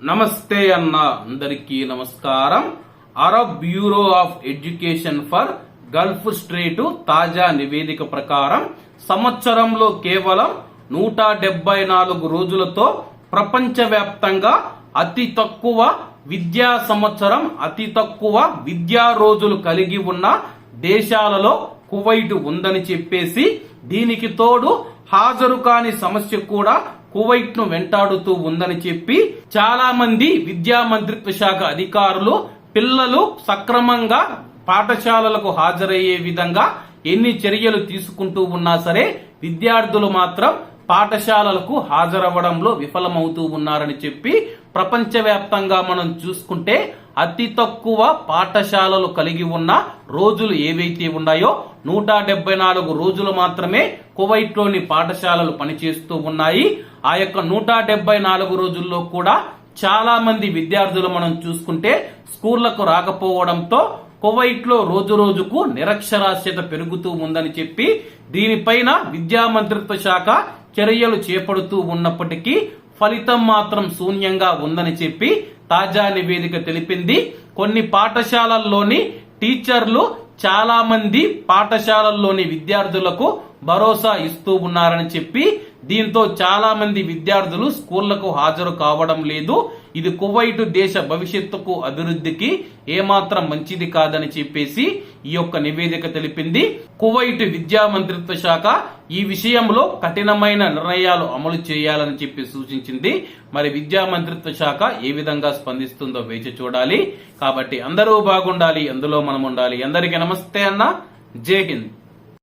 నమస్తే అన్న అందరికీ నమస్కారం. Arab Bureau of Education for Gulf States తాజా నివేదిక ప్రకారం సంవత్సరంలో కేవలం నూట డెబ్బై నాలుగు రోజులతో ప్రపంచవ్యాప్తంగా అతి తక్కువ విద్యా సంవత్సరం అతి తక్కువ విద్యా రోజులు కలిగి ఉన్న దేశాలలో కువైట్ ఉందని చెప్పేసి దీనికి తోడు హాజరు కాని సమస్య కూడా కువైట్ను వెంటాడుతూ ఉందని చెప్పి చాలా మంది విద్యా మంత్రిత్వ శాఖ అధికారులు పిల్లలు సక్రమంగా పాఠశాలలకు హాజరయ్యే విధంగా ఎన్ని చర్యలు తీసుకుంటూ ఉన్నా సరే విద్యార్థులు మాత్రం పాఠశాలలకు హాజరవ్వడంలో విఫలమవుతూ ఉన్నారని చెప్పి ప్రపంచవ్యాప్తంగా మనం చూసుకుంటే అతి తక్కువ పాఠశాలలు కలిగి ఉన్న రోజులు ఏవైతే ఉన్నాయో నూట డెబ్బై నాలుగు రోజులు మాత్రమే కువైట్లోని పాఠశాలలు పనిచేస్తూ ఉన్నాయి. ఆ యొక్క నూట డెబ్బై నాలుగు రోజుల్లో కూడా చాలా మంది విద్యార్థులు మనం చూసుకుంటే స్కూళ్ళకు రాకపోవడంతో కువైట్లో రోజు రోజుకు నిరక్షరాస్యత పెరుగుతూ ఉందని చెప్పి దీనిపైన విద్యా మంత్రిత్వ శాఖ చర్యలు చేపడుతూ ఉన్నప్పటికీ ఫలితం మాత్రం శూన్యంగా ఉందని చెప్పి తాజా నివేదిక తెలిపింది. కొన్ని పాఠశాలల్లోని టీచర్లు చాలా మంది పాఠశాలల్లోని విద్యార్థులకు భరోసా ఇస్తూ ఉన్నారని చెప్పి దీంతో చాలా మంది విద్యార్థులు స్కూళ్ళకు హాజరు కావడం లేదు. ఇది కువైట్ దేశ భవిష్యత్తుకు అభివృద్ధికి ఏమాత్రం మంచిది కాదని చెప్పేసి ఈ యొక్క నివేదిక తెలిపింది. కువైట్ విద్యా మంత్రిత్వ శాఖ ఈ విషయంలో కఠినమైన నిర్ణయాలు అమలు చేయాలని చెప్పి సూచించింది. మరి విద్యా మంత్రిత్వ శాఖ ఏ విధంగా స్పందిస్తుందో వేచి చూడాలి. కాబట్టి అందరూ బాగుండాలి అందులో మనం ఉండాలి అందరికీ నమస్తే అన్న. జై హింద్.